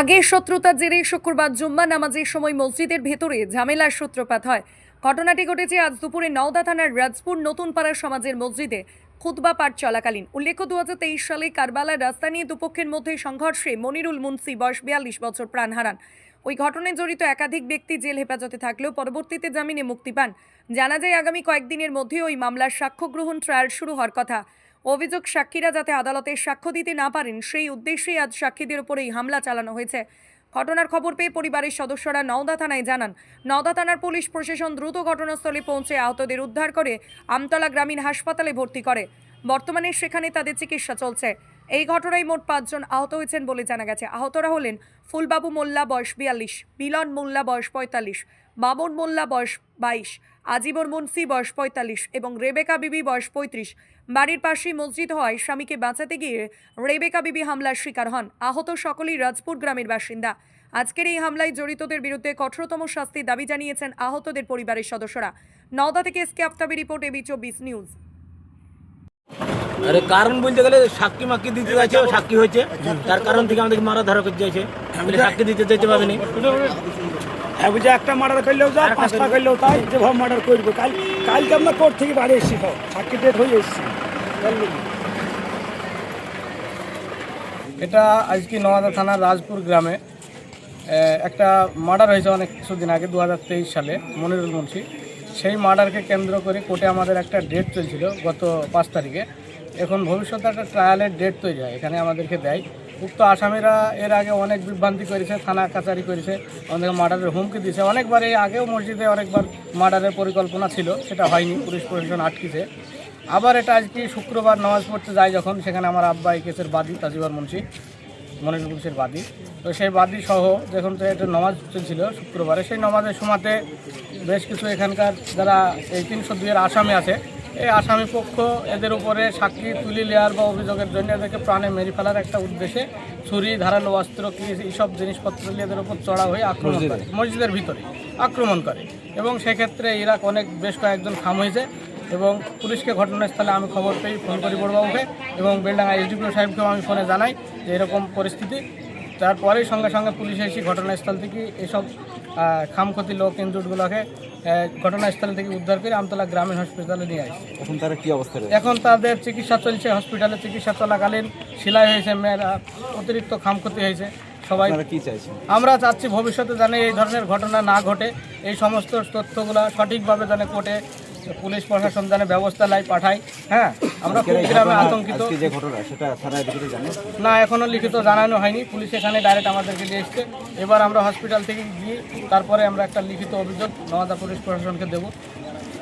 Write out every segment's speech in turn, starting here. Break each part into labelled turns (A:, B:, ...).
A: আগের শত্রুতার জেরে শুক্রবার জুম্মা নামাজের সময় মসজিদের ভেতরে ঝামেলার সূত্রপাত হয়। ঘটনাটি ঘটেছে আজ দুপুরে নওদা থানার রাজপুর নতুন পাড়ার সমাজের মসজিদে। খুতবা পাঠ চলাকালীন। উল্লেখ্য দু সালে কারবালার রাস্তা নিয়ে দুপক্ষের মধ্যে সংঘর্ষে মনিরুল মুন্সি বয়স বিয়াল্লিশ বছর প্রাণ হারান। ওই ঘটনায় জড়িত একাধিক ব্যক্তি জেল হেফাজতে থাকলেও পরবর্তীতে জামিনে মুক্তি পান। জানা যায়, আগামী কয়েকদিনের মধ্যে ওই মামলার সাক্ষ্য গ্রহণ ট্রায়াল শুরু হওয়ার কথা। অভিযোগ সাক্ষীরা যাতে আদালতে সাক্ষ্য দিতে না পারেন, সেই উদ্দেশ্যেই আজ সাক্ষীদের উপর এই হামলা চালানো হয়েছে। ঘটনার খবর পেয়ে পরিবারের সদস্যরা নওদা থানায় জানান, নওদা থানার পুলিশ প্রশাসন দ্রুত ঘটনাস্থলে পৌঁছে আহতদের উদ্ধার করে আমতলা গ্রামীণ হাসপাতালে ভর্তি করে। বর্তমানে সেখানে তাদের চিকিৎসা চলছে। এই ঘটনায় মোট পাঁচজন আহত হয়েছেন বলে জানা গেছে। আহতরা হলেন ফুলবাবু মোল্লা, বয়স বিয়াল্লিশ, মিলন মোল্লা, বয়স পঁয়তাল্লিশ। বাবন মোল্লা বয়স বাইশ আজিবর মুন্সি বয়স পঁয়তাল্লিশ এবং রেবেকা বিবি বয়স পঁয়ত্রিশ। বাড়ির পাশেই মসজিদ হওয়ায় স্বামীকে বাঁচাতে গিয়ে রেবেকা বিবি হামলার শিকার হন। আহত সকলেই রাজপুর গ্রামের বাসিন্দা। আজকের এই হামলায় জড়িতদের বিরুদ্ধে কঠোরতম শাস্তির দাবি জানিয়েছেন আহতদের পরিবারের সদস্যরা। নওদা থেকে এসকে আফতাবি রিপোর্ট এবি চব্বিশ নিউজ।
B: আরে কারণ বলতে গেলে সাক্ষী মাক্ষী দিতে যাচ্ছে ও সাক্ষী হয়েছে। তার কারণ থেকে আমাদেরকে মারা ধরা করতে চাইছে সাক্ষী দিতে যেতে পারেনি
C: হ্যাঁ বুঝে একটা মার্ডার করলেও যা পাঁচটা করলেও। তাই যেভাবে মার্ডার করব। কাল কালকে আমরা কোর্ট থেকে বাড়ি এসেছি তো সাক্ষী ডেট হয়ে এসেছি।
D: এটা আজকে নওয়াদা থানার রাজপুর গ্রামে একটা মার্ডার হয়েছে অনেক কিছুদিন আগে দু হাজার তেইশ সালে মনিরুল মুন্সি। সেই মার্ডারকে কেন্দ্র করে কোর্টে আমাদের একটা ডেট চলছিল গত পাঁচ তারিখে। এখন ভবিষ্যতে একটা ট্রায়ালের ডেট তৈরি হয় এখানে আমাদেরকে দেয়। উক্ত আসামিরা এর আগে অনেক বিভ্রান্তি করেছে, থানা কাচারি করেছে আমাদের মার্ডারের হুমকি দিয়েছে। অনেকবার এই আগেও মসজিদে অনেকবার মার্ডারের পরিকল্পনা ছিল, সেটা হয়নি, পুলিশ প্রশাসন আটকেছে। আবার এটা আজকে শুক্রবার নামাজ পড়তে যায় যখন, সেখানে আমার আব্বা এই কেসের বাদী তাজিবার মুন্সি, মনির পুলিশের বাদী। তো সেই বাদী সহ যখন তো একটা নমাজ চলছিল শুক্রবারে, সেই নমাজের সময়তে বেশ কিছু এখানকার যারা এই তিনশো দুইয়ের আসামি আছে এই আসামি পক্ষ এদের উপরে সাক্ষী তুলি নেওয়ার বা অভিযোগের জন্য এদেরকে প্রাণে মেরে ফেলার একটা উদ্দেশ্যে ছুরি ধারালো অস্ত্র কি এইসব জিনিসপত্র নিয়ে এদের উপর চড়া হয়ে আক্রমণ করে। মসজিদের ভিতরে আক্রমণ করে। এবং সেক্ষেত্রে ইরাক অনেক বেশ কয়েকজন খাম হয়েছে এবং পুলিশকে ঘটনাস্থলে আমি খবর পেয়ে ফোন করি বড়বাবুকে এবং বেলডাঙ্গা এসডিপিও সাহেবকেও আমি ফোনে জানাই যে এরকম পরিস্থিতি। তারপরেই সঙ্গে সঙ্গে পুলিশ এসে ঘটনাস্থল থেকে এসব খামক্ষতি লোক ইনজুর্ডগুলোকে ঘটনাস্থল থেকে উদ্ধার করে আমতলা গ্রামীণ হসপিটালে নিয়ে আসি।
E: এখন তারা কি অবস্থা
D: এখন তাদের চিকিৎসা চলছে হসপিটালে চিকিৎসা চলাকালীন সেলাই হয়েছে মেয়েরা অতিরিক্ত খামক্ষতি হয়েছে সবাই
E: কি চাইছেন?
D: আমরা চাচ্ছি ভবিষ্যতে যেন এই ধরনের ঘটনা না ঘটে এই সমস্ত তথ্যগুলো সঠিকভাবে যেন কোর্টে পুলিশ প্রশাসন যেন ব্যবস্থা লাই পাঠায় হ্যাঁ? আমরা খুব গ্রামে আতঙ্কিত।
E: যে ঘটনা সেটা থানায় জানেন
D: না এখনও লিখিত জানানো হয়নি। পুলিশ এখানে ডাইরেক্ট আমাদেরকে দিয়ে এসছে। এবার আমরা হসপিটাল থেকে গিয়ে তারপরে আমরা একটা লিখিত অভিযোগ নওয়াদা পুলিশ প্রশাসনকে দেব।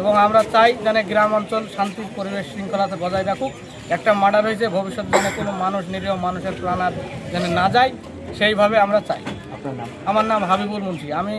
D: এবং আমরা চাই যেন গ্রাম অঞ্চল শান্তি পরিবেশ শৃঙ্খলাতে বজায় রাখুক। একটা মার্ডার হয়েছে ভবিষ্যতে যেন কোনো মানুষ নিরীহ মানুষের প্রাণ আর যেন না যায় সেইভাবে আমরা চাই।
E: আপনার নাম?
D: আমার নাম হাবিবুল মুন্সি। আমি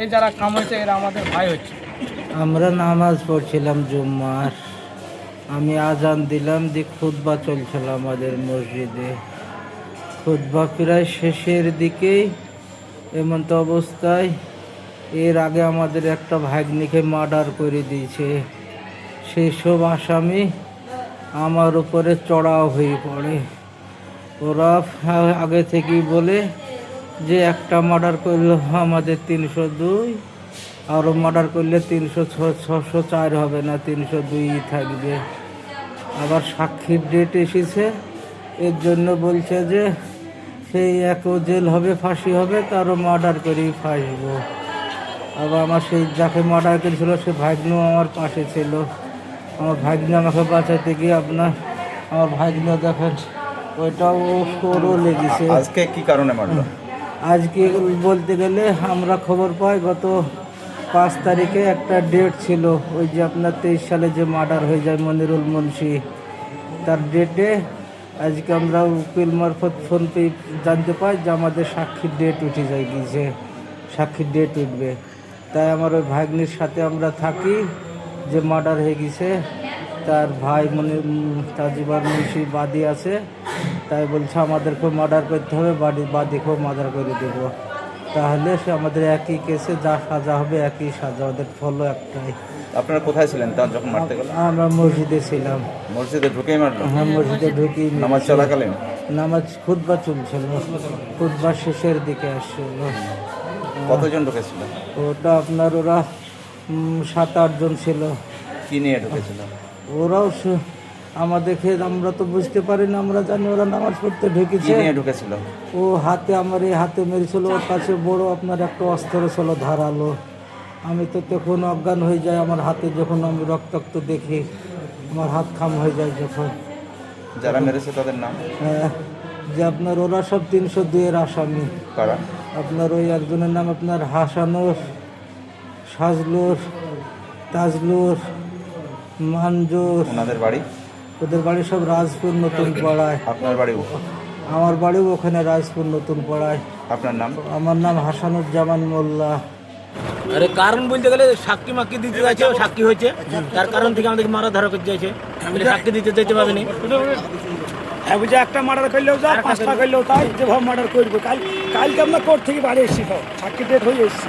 D: এই যারা কাম হয়েছে এরা আমাদের ভাই হচ্ছে।
F: আমরা নামাজ পড়ছিলাম জুম্মার। আমি আজান দিলাম যে খুতবা চলছিল আমাদের মসজিদে। খুতবা প্রায় শেষের দিকেই এমন তো অবস্থায়। এর আগে আমাদের একটা ভাগ্নিকে মার্ডার করে দিয়েছে। সেই সব আসামি আমার উপরে চড়াও হয়ে পড়ে। ওরা আগে থেকেই বলে যে একটা মার্ডার করলে আমাদের তিনশো দুই। আরও মার্ডার করলে তিনশো ছশো চার হবে না তিনশো দুই থাকবে। আবার সাক্ষীর ডেট এসেছে এর জন্য বলছে যে সেই একও জেল হবে ফাঁসি হবে তারও মার্ডার করেই ফাঁসবো। আবার আমার সেই যাকে মার্ডার করেছিল সে ভাগ্নও আমার পাশে ছিল। আমার ভাগ্নে আমাকে বাঁচাতে গিয়ে আপনার আমার ভাগ্নে দেখেন ওইটাও ওরও লেগেছে।
E: আজকে কি কারণে মারলো?
F: আজকে বলতে গেলে আমরা খবর পাই গত পাঁচ তারিখে একটা ডেট ছিল, ওই যে আপনার তেইশ সালে যে মার্ডার হয়ে যায় মনিরুল মুন্সি, তার ডেটে আজকে আমরা উকিল মারফত ফোন পেয়ে জানতে পাই যে আমাদের সাক্ষীর ডেট উঠে যায় গিয়েছে, সাক্ষীর ডেট উঠবে। তাই আমার ওই ভাগ্নির সাথে আমরা থাকি যে মার্ডার হয়ে গেছে তার ভাই মনে তাজিবার মুন্সি বাদী আছে, তাই বলছে আমাদেরকেও মার্ডার করতে হবে বাড়ি বাদীকেও মার্ডার করে দেবো। তাহলে সে আমাদের একই কেসে যা সাজা হবে একই সাজা। ওদের ফলো একটাই।
E: আপনারা কোথায় ছিলেন তার যখন মারতে গেল
F: আমরা মসজিদে ছিলাম।
E: মসজিদে ঢুকেই মারলো?
F: হ্যাঁ মসজিদে ঢুকি
E: নামাজ চলাকালীন?
F: নামাজ খুদবা চলছিল। খুদবা শেষের দিকে আসছিল।
E: কতজন ঢুকেছিল?
F: ওটা আপনার ওরা সাত আটজন ছিল।
E: কি নিয়ে ঢুকেছিল?
F: ওরাও আমাদেরকে আমরা তো বুঝতে পারি না আমরা জানি ওরা নামাজ পড়তে ঢুকেছে।
E: ঢুকেছিল।
F: ও হাতে আমার এই হাতে মেরেছিল ওর কাছে বড় আপনার একটা অস্ত্র ছিল ধারালো। আমি তো তখন অজ্ঞান হয়ে যায় আমার হাতে যখন আমি রক্তাক্ত দেখি আমার হাত খাম হয়ে যায় যখন।
E: যারা মেরেছে তাদের নাম?
F: হ্যাঁ, যে আপনার ওরা সব তিনশো দুইয়ের আসামি।
E: কারা?
F: আপনার ওই একজনের নাম আপনার হাসানুর সাজলুর তাজলুর মানজোর।
E: ওনাদের বাড়ি?
F: ওদের বাড়ি সব রাজপুর নতুন পাড়ায়।
E: আপনার বাড়ি
F: আমার বাড়িও ওখানে রাজপুর নতুন পাড়ায়।
E: আপনার নাম?
F: আমার নাম হাসানুজ্জামান মোল্লা।
B: আরে কারণ বলতে গেলে সাক্ষী মাক্ষী দিতে যাচ্ছে ও সাক্ষী হয়েছে। তার কারণ থেকে আমাদেরকে মারা ধরা করতে চাইছে সাক্ষী দিতে যেতে পারেনি
C: হ্যাঁ বুঝে একটা মার্ডার করলেও যা পাঁচটা করলেও তাই যেভাবে মার্ডার করব। কাল কালকে আমরা কোর্ট থেকে বাড়ি এসেছি তো সাক্ষী ডেট হয়ে এসেছি।